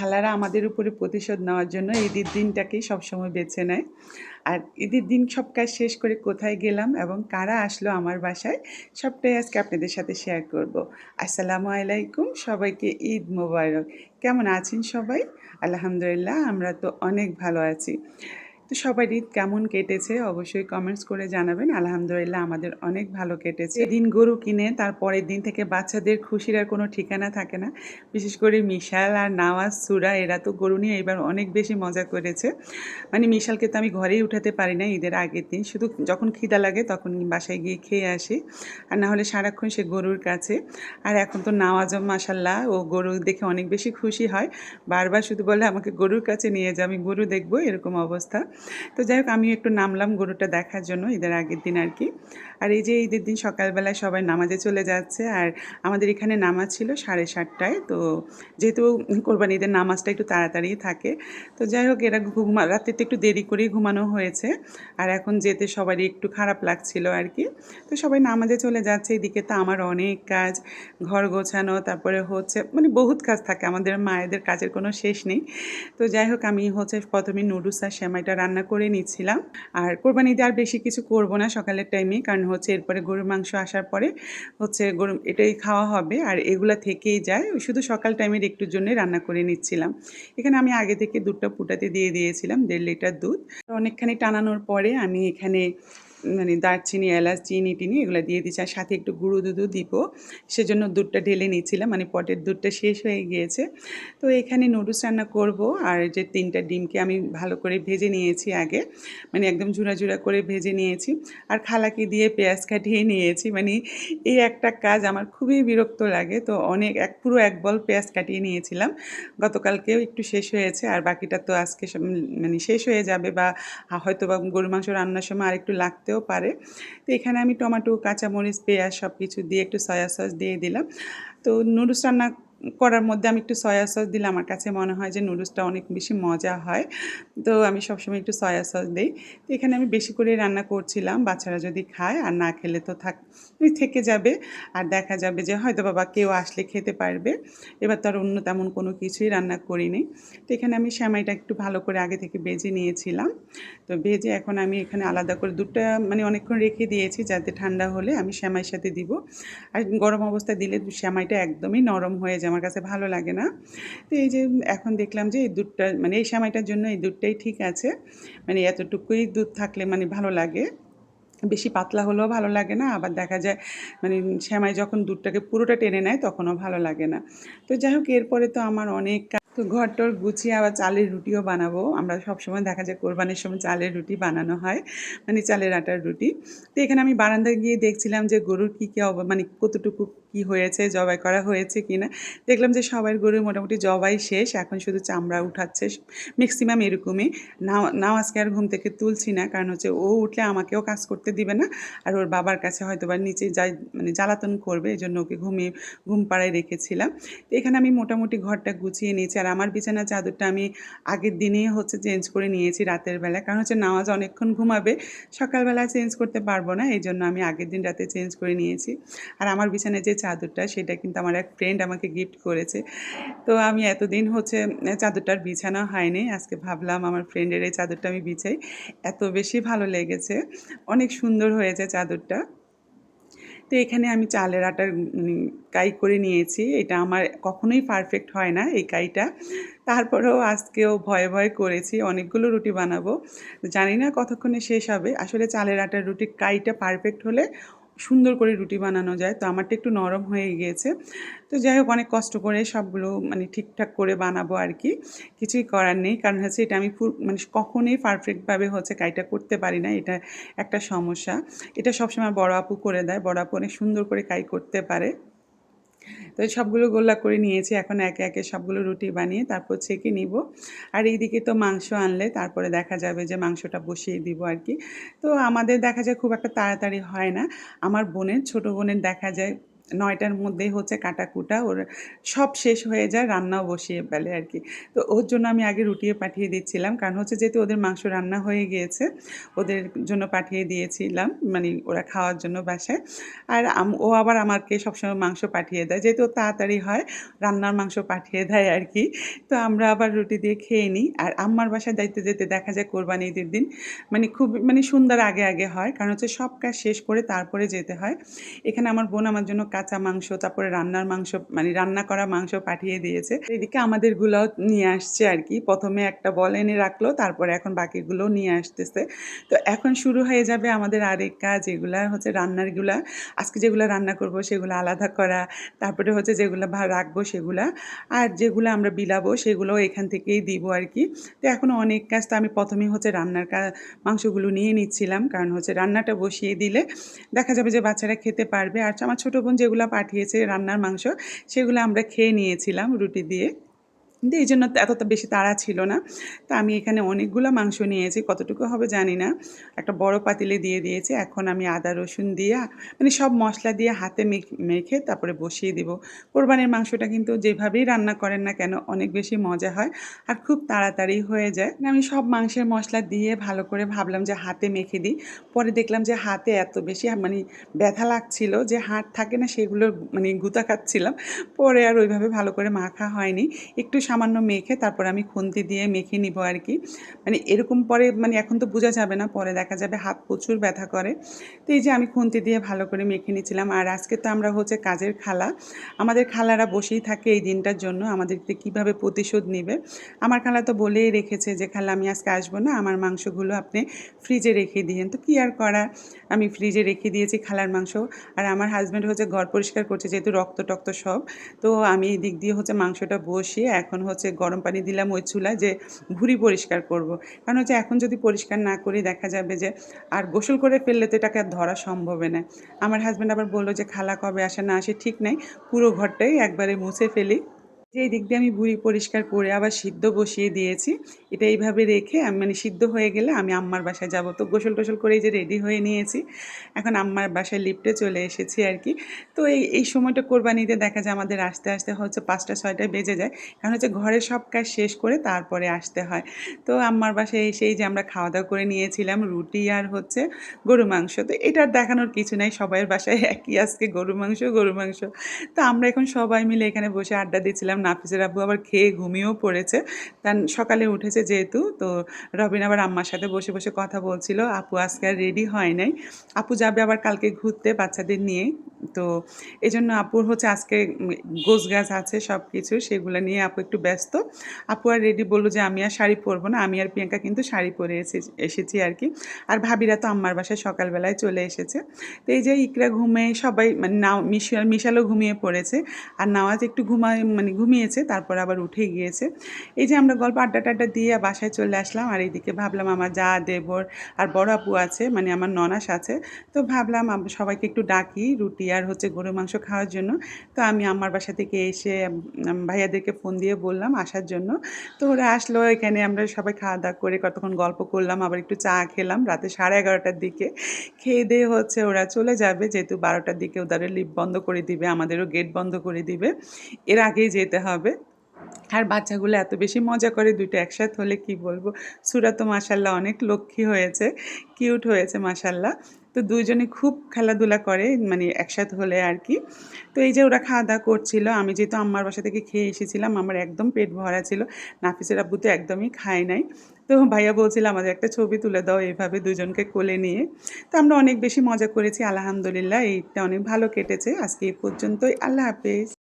খালারা আমাদের উপরে প্রতিশোধ নেওয়ার জন্য ঈদের দিনটাকেই সবসময় বেছে নেয়। আর ঈদের দিন সব কাজ শেষ করে কোথায় গেলাম এবং কারা আসলো আমার বাসায়, সবটাই আজকে আপনাদের সাথে শেয়ার করব। আসসালামু আলাইকুম, সবাইকে ঈদ মোবারক। কেমন আছেন সবাই? আলহামদুলিল্লাহ, আমরা তো অনেক ভালো আছি। তো সবার ঈদ কেমন কেটেছে অবশ্যই কমেন্টস করে জানাবেন। আলহামদুলিল্লাহ আমাদের অনেক ভালো কেটেছে। এদিন গরু কিনে, তার পরের দিন থেকে বাচ্চাদের খুশির আর কোনো ঠিকানা থাকে না। বিশেষ করে মিশাল আর নাওয়াজ, সুরা, এরা তো গরু নিয়ে এবার অনেক বেশি মজা করেছে। মানে মিশালকে তো আমি ঘরেই উঠাতে পারি না ঈদের আগের দিন। শুধু যখন খিদা লাগে তখন বাসায় গিয়ে খেয়ে আসি। আর না হলে সারাক্ষণ সে গরুর কাছে। আর এখন তো নাওয়াজম মাসাল্লাহ ও গরু দেখে অনেক বেশি খুশি হয়। বারবার শুধু বলে, আমাকে গরুর কাছে নিয়ে যা, আমি গরু দেখব। এরকম অবস্থা। তো যাই হোক আমি একটু নামলাম গরুটা দেখার জন্য, ঈদের আগের দিন আর কি। আর এই যে ঈদের দিন সকালবেলায় সবাই নামাজে চলে যাচ্ছে, আর আমাদের এখানে নামাজ ছিল সাড়ে সাতটায়, তো যেহেতু কোরবানি ঈদের নামাজটা একটু তাড়াতাড়ি থাকে, তো যাই হোক, এরা ঘুমা, রাত্রিতে একটু দেরি করেই ঘুমানো হয়েছে, আর এখন যেতে সবারই একটু খারাপ লাগছিল আর কি। তো সবাই নামাজে চলে যাচ্ছে, এদিকে তো আমার অনেক কাজ, ঘর গোছানো, তারপরে হচ্ছে মানে বহুত কাজ থাকে, আমাদের মায়েদের কাজের কোনো শেষ নেই। তো যাই হোক, আমি হচ্ছে প্রথমে নুডলস আর সেমাইটা রান্না করে নিচ্ছিলাম। আর কোরবানিতে আর বেশি কিছু করব না সকালের টাইমে কারণ হচ্ছে এরপরে গরুর মাংস আসার পরে হচ্ছে গরু, এটাই খাওয়া হবে। আর এগুলা থেকেই যায় শুধু সকাল টাইমের একটু জন্যে রান্না করে নিচ্ছিলাম। এখানে আমি আগে থেকে দুধটা ফুটাতে দিয়ে দিয়েছিলাম, দেড় লিটার দুধ। অনেকখানি টানানোর পরে আমি এখানে মানে দারচিনি, এলাচ চিনি টিনি এগুলো দিয়ে দিচ্ছি। আর সাথে একটু গুঁড়ো দুধও দিব। সেজন্য দুধটা ঢেলে নিয়েছিলাম মানে পটের দুধটা শেষ হয়ে গিয়েছে। তো এখানে নুডলস রান্না করব। আর যে তিনটা ডিমকে আমি ভালো করে ভেজে নিয়েছি আগে। মানে একদম ঝুরা ঝুরা করে ভেজে নিয়েছি। আর খালাকে দিয়ে পেঁয়াজ কাটিয়ে নিয়েছি। মানে এই একটা কাজ আমার খুবই বিরক্ত লাগে। তো অনেক এক, পুরো এক বল পেঁয়াজ কাটিয়ে নিয়েছিলাম। গতকালকেও একটু শেষ হয়েছে। আর বাকিটা তো আজকে মানে শেষ হয়ে যাবে বা হয়তো বা গরু মাংস রান্নার সময় আর একটু লাগতেও পারে। তো এখানে আমি টমেটো, কাঁচামরিচ, পেঁয়াজ সব কিছু দিয়ে একটু সয়া সস দিয়ে দিলাম। তো নুডলস রান্না করার মধ্যে আমি একটু সয়া সস দিলে আমার কাছে মনে হয় যে নুডলসটা অনেক বেশি মজা হয়। তো আমি সবসময় একটু সয়া সস দিই। তো এখানে আমি বেশি করে রান্না করছিলাম, বাচ্চারা যদি খায় আর না খেলে তো থাক থেকে যাবে। আর দেখা যাবে যে হয়তো বাবা কেউ আসলে খেতে পারবে। এবার তো আর অন্য তেমন কোনো কিছুই রান্না করিনি। তো এখানে আমি শ্যামাইটা একটু ভালো করে আগে থেকে বেজে নিয়েছিলাম। তো ভেজে এখন আমি এখানে আলাদা করে দুধটা মানে অনেকক্ষণ রেখে দিয়েছি যাতে ঠান্ডা হলে আমি শ্যামাইয়ের সাথে দিব। আর গরম অবস্থায় দিলে শ্যামাইটা একদমই নরম হয়ে যায় আমার কাছে ভালো লাগে না। তো এই যে এখন দেখলাম যে এই দুধটা মানে এই সময়টার জন্য এই দুধটাই ঠিক আছে। মানে এতটুকুই দুধ থাকলে মানে ভালো লাগে। বেশি পাতলা হলেও ভালো লাগে না, আবার দেখা যায় মানে শ্যামাই যখন দুধটাকে পুরোটা টেনে নেয় তখনও ভালো লাগে না। তো যাই হোক, এরপরে তো আমার অনেক তো ঘর টর গুছিয়ে আবার চালের রুটিও বানাবো। আমরা সবসময় দেখা যায় কোরবানির সময় চালের রুটি বানানো হয় মানে চালের আটার রুটি। তো এখানে আমি বারান্দায় গিয়ে দেখছিলাম যে গরুর কী কী মানে কতটুকু কি হয়েছে, জবাই করা হয়েছে কি না দেখলাম যে সবার গরুর মোটামুটি জবাই শেষ, এখন শুধু চামড়া উঠাচ্ছে। ম্যাক্সিমাম এরকমই। নাও আজকে আর ঘুম থেকে তুলছি না, কারণ হচ্ছে ও উঠলে আমাকেও কাজ করতে দিবে না। আর ওর বাবার কাছে হয়তো বা নিচে যাই মানে জ্বালাতন করবে এই জন্য ওকে ঘুমিয়ে, ঘুম পাড়ায় রেখেছিলাম। তো এখানে আমি মোটামুটি ঘরটা গুছিয়ে নিয়েছি। আর আমার বিছানার চাদরটা আমি আগের দিনেই হচ্ছে চেঞ্জ করে নিয়েছি রাতের বেলা কারণ হচ্ছে নামাজ অনেকক্ষণ ঘুমাবে, সকালবেলা চেঞ্জ করতে পারব না এই জন্য আমি আগের দিন রাতে চেঞ্জ করে নিয়েছি। আর আমার বিছানায় যে চাদরটা, সেটা কিন্তু আমার এক ফ্রেন্ড আমাকে গিফট করেছে। তো আমি এতদিন হচ্ছে চাদরটার বিছানা হয়নি। আজকে ভাবলাম আমার ফ্রেন্ডের এই চাদরটা আমি বিছাই। এত বেশি ভালো লেগেছে। অনেক সুন্দর হয়েছে চাদরটা। তো এখানে আমি চালের আটার কাই করে নিয়েছি। এটা আমার কখনোই পারফেক্ট হয় না এই কাইটা। তারপরেও আজকেও ভয়ে ভয়ে করেছি, অনেকগুলো রুটি বানাবো। জানি না কতক্ষণে শেষ হবে। আসলে চালের আটার রুটি কাইটা পারফেক্ট হলে সুন্দর করে রুটি বানানো যায়। তো আমারটা একটু নরম হয়ে গিয়েছে। তো যাই হোক, অনেক কষ্ট করে সবগুলো মানে ঠিকঠাক করে বানাবো আর কি। কিছুই করার নেই। কারণ হচ্ছে এটা আমি মানে কখনোই পারফেক্টভাবে হচ্ছে কাইটা করতে পারি না। এটা একটা সমস্যা। এটা সবসময় বড় আপু করে দেয়। বড় আপু অনেক সুন্দর করে কাই করতে পারে। তো সবগুলো গোল্লা করে নিয়েছি, এখন একে একে সবগুলো রুটি বানিয়ে তারপর ছেঁকে নিব। আর এইদিকে তো মাংস আনলে তারপরে দেখা যাবে যে মাংসটা বসিয়ে দিব আর কি। তো আমাদের দেখা যায় খুব একটা তাড়াতাড়ি হয় না। আমার বোনের, ছোট বোনের দেখা যায় নয়টার মধ্যে হচ্ছে কাটাকুটা, ওর সব শেষ হয়ে যায়, রান্নাও বসিয়ে ফেলে আর কি তো ওর জন্য আমি আগে রুটিয়ে পাঠিয়ে দিচ্ছিলাম, কারণ হচ্ছে যেহেতু ওদের মাংস রান্না হয়ে গিয়েছে, ওদের জন্য পাঠিয়ে দিয়েছিলাম মানে ওরা খাওয়ার জন্য বাসায়। আর ও আবার আমাকে সবসময় মাংস পাঠিয়ে দেয়, যেহেতু তাড়াতাড়ি হয়, রান্নার মাংস পাঠিয়ে দেয় আর কি তো আমরা আবার রুটি দিয়ে খেয়ে নিই। আর আম্মার বাসায় যাইতে যেতে দেখা যায় কোরবানি ঈদের দিন মানে খুব মানে সুন্দর আগে আগে হয়, কারণ হচ্ছে সব কাজ শেষ করে তারপরে যেতে হয়। এখানে আমার বোন আমার জন্য কাঁচা মাংস, তারপরে রান্নার মাংস মানে রান্না করা মাংস পাঠিয়ে দিয়েছে। এদিকে আমাদেরগুলোও নিয়ে আসছে আর কি। প্রথমে একটা বল এনে রাখল, তারপরে এখন বাকিগুলো নিয়ে আসতেছে। তো এখন শুরু হয়ে যাবে আমাদের আরেক কাজ, এগুলা হচ্ছে রান্নারগুলা আজকে যেগুলো রান্না করব সেগুলো আলাদা করা, তারপরে হচ্ছে যেগুলো রাখব সেগুলা। আর যেগুলো আমরা বিলাবো সেগুলো এখান থেকেই দিব আর কি। তো এখন অনেক কাজ, তো আমি প্রথমেই হচ্ছে রান্নার মাংসগুলো নিয়ে নিচ্ছিলাম। কারণ হচ্ছে রান্নাটা বসিয়ে দিলে দেখা যাবে যে বাচ্চারা খেতে পারবে। আর আমার ছোটো বোন যেগুলো পাঠিয়েছে রান্নার মাংস সেগুলো আমরা খেয়ে নিয়েছিলাম রুটি দিয়ে। কিন্তু এই জন্য এতটা বেশি তাড়া ছিল না। তা আমি এখানে অনেকগুলো মাংস নিয়েছি, কতটুকু হবে জানি না। একটা বড় পাতিলে দিয়ে দিয়েছি, এখন আমি আদা, রসুন দিয়ে মানে সব মশলা দিয়ে হাতে মেখ- তারপরে বসিয়ে দিব। কোরবানির মাংসটা কিন্তু যেভাবেই রান্না করেন না কেন, অনেক বেশি মজা হয় আর খুব তাড়াতাড়ি হয়ে যায়। আমি সব মাংসের মশলা দিয়ে ভালো করে ভাবলাম যে হাতে মেখে দিই। পরে দেখলাম যে হাতে এত বেশি মানে ব্যথা লাগছিল যে হাত থাকে না সেগুলো মানে গুতা খাচ্ছিলাম। পরে আর ওইভাবে ভালো করে মাখা হয়নি। একটু সামান্য মেখে তারপর আমি খুন্তি দিয়ে মেখে নিব আর কি। মানে এরকম পরে মানে এখন তো বোঝা যাবে না, পরে দেখা যাবে হাত প্রচুর ব্যথা করে। তো এই যে আমি খুন্তি দিয়ে ভালো করে মেখে নিচ্ছিলাম আর আজকে তো আমরা হচ্ছে কাজের খালা। আমাদের খালারা বসেই থাকে এই দিনটার জন্য, আমাদেরকে কীভাবে প্রতিশোধ নেবে? আমার খালা তো বলেই রেখেছে যে, খালা, আমি আজকে আসব না, আমার মাংসগুলো আপনি ফ্রিজে রেখে দিয়েন। তো কী আর করা আমি ফ্রিজে রেখে দিয়েছি খালার মাংস। আর আমার হাজব্যান্ড হচ্ছে ঘর পরিষ্কার করছে, যেহেতু রক্ত টক্ত সব। তো আমি এই দিক দিয়ে হচ্ছে মাংসটা বসিয়ে এখন হচ্ছে গরম পানি দিলাম ওই চুলা যে ভুঁড়ি পরিষ্কার করব। কারণ হচ্ছে এখন যদি পরিষ্কার না করি দেখা যাবে যে আর গোসল করে ফেললে তো এটাকে আর ধরা সম্ভবে না। আমার হাজব্যান্ড আবার বলল যে, খালা কবে আসে? না আসে ঠিক নাই। পুরো ঘরটাই একবারে মুছে ফেলি। যে দিক দিয়ে আমি বুড়ি পরিষ্কার করে আবার সিদ্ধ বসিয়ে দিয়েছি, এটা এইভাবে রেখে মানে সিদ্ধ হয়ে গেলে আমি আম্মার বাসায় যাব। তো গোসল টোসল করে যে রেডি হয়ে নিয়েছি, এখন আম্মার বাসায় লিফটে চলে এসেছি আর কি। তো এই এই সময়টা কোরবানিতে দেখা যায় আমাদের আসতে আসতে হচ্ছে পাঁচটা ছয়টায় বেজে যায়, কারণ হচ্ছে ঘরের সব কাজ শেষ করে তারপরে আসতে হয়। তো আম্মার বাসায় এসেই যে আমরা খাওয়া দাওয়া করে নিয়েছিলাম, রুটি আর হচ্ছে গরু মাংস। তো এটার দেখানোর কিছু নাই, সবাইয়ের বাসায় একই আজকে গরু মাংস গরু মাংস। তো আমরা এখন সবাই মিলে এখানে বসে আড্ডা দিচ্ছিলাম নাফিসের আব্বু আবার খেয়ে ঘুমিয়েও পড়েছে। তার সকালে উঠেছে যেহেতু, তো রবিন আবার আম্মার সাথে বসে বসে কথা বলছিল, আপু, আজকে আর রেডি হয় নাই। আপু যাবে আবার কালকে ঘুরতে বাচ্চাদের নিয়ে। তো এই জন্য আপুর হচ্ছে আজকে গোছ গাছ আছে সব কিছু সেগুলো নিয়ে আপু একটু ব্যস্ত। আপু আর রেডি বলল যে, আমি আর শাড়ি পরবো না, আমি আর প্রিয়াঙ্কা কিন্তু শাড়ি পরে এসে, এসেছি আর কি। আর ভাবিরা তো আম্মার বাসায় সকালবেলায় চলে এসেছে। তো এই যে ইকরা ঘুমে সবাই মানে নাও মিশাল মিশালও ঘুমিয়ে পড়েছে। আর নাওয়াজ একটু ঘুমায় মানে ঘুমিয়েছে, তারপর আবার উঠে গিয়েছে। এই যে আমরা গল্প আড্ডা টাড্ডা দিয়ে বাসায় চলে আসলাম, আর এইদিকে ভাবলাম আমার যা, দেবর আর বড় আপু আছে মানে আমার ননাস আছে। তো ভাবলাম সবাইকে একটু ডাকি, রুটি আর হচ্ছে গরু মাংস খাওয়ার জন্য। তো আমি আমার বাসা থেকে এসে ভাইয়াদেরকে ফোন দিয়ে বললাম আসার জন্য। তো ওরা আসলো এখানে, আমরা সবাই খাওয়া দাওয়া করে কতক্ষণ গল্প করলাম, আবার একটু চা খেলাম রাতে সাড়ে এগারোটার দিকে। খেয়ে দিয়ে হচ্ছে ওরা চলে যাবে, যেহেতু বারোটার দিকে ওদের লিফট বন্ধ করে দিবে, আমাদেরও গেট বন্ধ করে দিবে। এর আগেই যেতে হবে। আর বাচ্চাগুলো এত বেশি মজা করে, দুটো একসাথে হলে কি বলব? সুরা তো মাসাল্লাহ অনেক লক্ষ্মী হয়েছে কিউট হয়েছে মাসাল্লাহ তো দুইজনে খুব খেলাধুলা করে মানে একসাথে হলে আর কি। তো এই যে ওরা খাওয়া দাওয়া করছিল, আমি যেহেতু আম্মার বাসা থেকে খেয়ে এসেছিলাম, আমার একদম পেট ভরা ছিল, নাফিসের আব্বু তো একদমই খায় নাই। তো ভাইয়া বলছিল, আমাদের একটা ছবি তুলে দাও এইভাবে দুজনকে কোলে নিয়ে। তো আমরা অনেক বেশি মজা করেছি, আলহামদুলিল্লাহ, এইটা অনেক ভালো কেটেছে। আজকে এই পর্যন্তই, আল্লাহ হাফেজ।